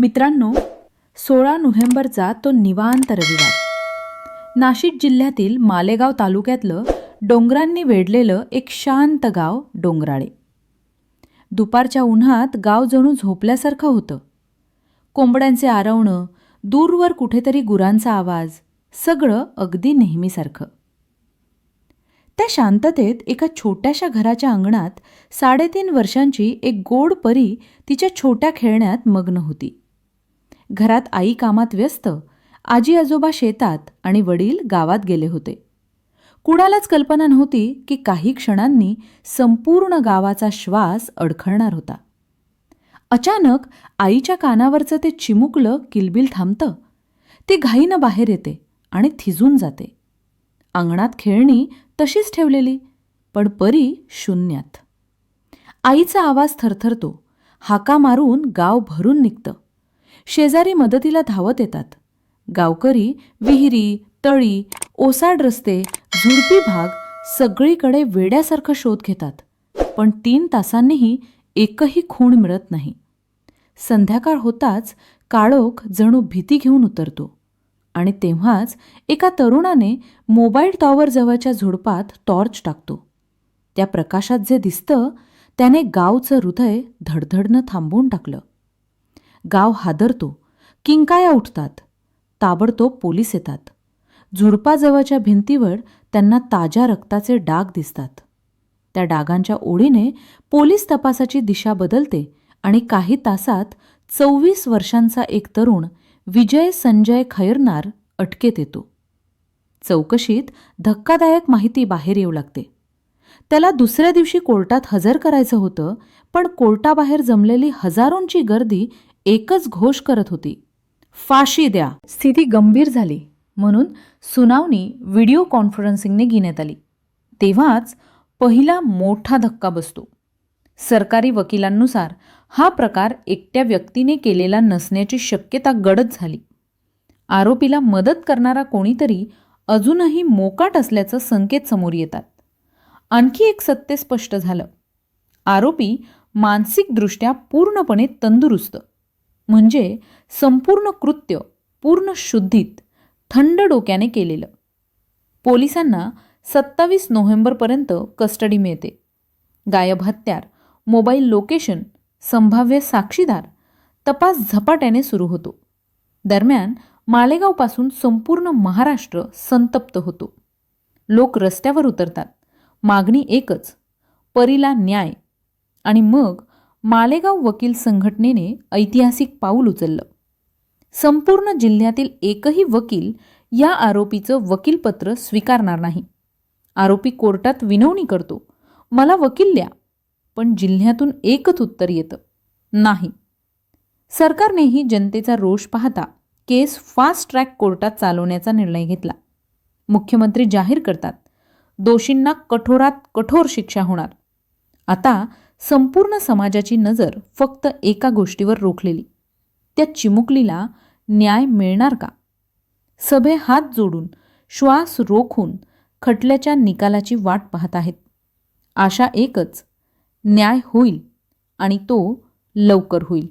मित्रांनो सोळा नोव्हेंबरचा तो निवांत रविवार. नाशिक जिल्ह्यातील मालेगाव तालुक्यातलं डोंगरांनी वेढलेलं एक शांत गाव डोंगराळे. दुपारच्या उन्हात गाव जणू झोपल्यासारखं होतं. कोंबड्यांचे आरवणं दूरवर कुठेतरी गुरांचा आवाज सगळं अगदी नेहमीसारखं. त्या शांततेत एका छोट्याशा घराच्या अंगणात साडेतीन वर्षांची एक गोड परी तिच्या छोट्या खेळण्यात मग्न होती. घरात आई कामात व्यस्त आजी आजोबा शेतात आणि वडील गावात गेले होते. कुणालाच कल्पना नव्हती की काही क्षणांनी संपूर्ण गावाचा श्वास अडखळणार होता. अचानक आईच्या कानावरचं ते चिमुकलं किलबिल थांबतं. ती घाईनं बाहेर येते आणि थिजून जाते. अंगणात खेळणी तशीच ठेवलेली पण परी शून्यात. आईचा आवाज थरथरतो. हाका मारून गाव भरून निघतं. शेजारी मदतीला धावत येतात. गावकरी विहिरी तळी ओसाड रस्ते झुडपी भाग सगळीकडे वेड्यासारखं शोध घेतात. पण तीन तासांनीही एकही खूण मिळत नाही. संध्याकाळ होताच काळोख जणू भीती घेऊन उतरतो आणि तेव्हाच एका तरुणाने मोबाईल टॉवर जवळच्या झुडपात टॉर्च टाकतो. त्या प्रकाशात जे दिसतं त्याने गावचं हृदय धडधडणं थांबवून टाकलं. गाव हादरतो. किंकाया उठतात. ताबडतोब पोलीस येतात. झुडपाजवळच्या भिंतीवर त्यांना ताज्या रक्ताचे डाग दिसतात. त्या डागांच्या ओढीने पोलीस तपासाची दिशा बदलते आणि काही तासात चोवीस वर्षांचा एक तरुण विजय संजय खैरनार अटकेत येतो. चौकशीत धक्कादायक माहिती बाहेर येऊ लागते. त्याला दुसऱ्या दिवशी कोर्टात हजर करायचं होतं पण कोर्टाबाहेर जमलेली हजारोंची गर्दी एकच घोष करत होती. फाशी द्या. स्थिती गंभीर झाली. म्हणून सुनावणी व्हिडिओ कॉन्फरन्सिंगने घेण्यात आली. तेव्हाच पहिला मोठा धक्का बसतो. सरकारी वकिलांनुसार हा प्रकार एकट्या व्यक्तीने केलेला नसण्याची शक्यता गडद झाली. आरोपीला मदत करणारा कोणीतरी अजूनही मोकाट असल्याचं संकेत समोर येतात. आणखी एक सत्य स्पष्ट झालं. आरोपी मानसिकदृष्ट्या पूर्णपणे तंदुरुस्त. म्हणजे संपूर्ण कृत्य पूर्ण शुद्धीत थंड डोक्याने केलेलं. पोलिसांना सत्तावीस नोव्हेंबरपर्यंत कस्टडी मिळते. गायब हत्यार मोबाईल लोकेशन संभाव्य साक्षीदार तपास झपाट्याने सुरू होतो. दरम्यान मालेगावपासून संपूर्ण महाराष्ट्र संतप्त होतो. लोक रस्त्यावर उतरतात. मागणी एकच परीला न्याय. आणि मग मालेगाव वकील संघटनेने ऐतिहासिक पाऊल उचललं. संपूर्ण जिल्ह्यातील एकही वकील या आरोपीचं वकीलपत्र स्वीकारणार नाही. आरोपी कोर्टात विनवणी करतो मला वकील द्या पण जिल्ह्यातून एकच उत्तर येतं नाही. सरकारनेही जनतेचा रोष पाहता केस फास्ट ट्रॅक कोर्टात चालवण्याचा निर्णय घेतला. मुख्यमंत्री जाहीर करतात दोषींना कठोरात कठोर शिक्षा होणार. आता संपूर्ण समाजाची नजर फक्त एका गोष्टीवर रोखलेली. त्या चिमुकलीला न्याय मिळणार का? सभे हात जोडून श्वास रोखून खटल्याच्या निकालाची वाट पाहत आहेत. आशा एकच न्याय होईल आणि तो लवकर होईल.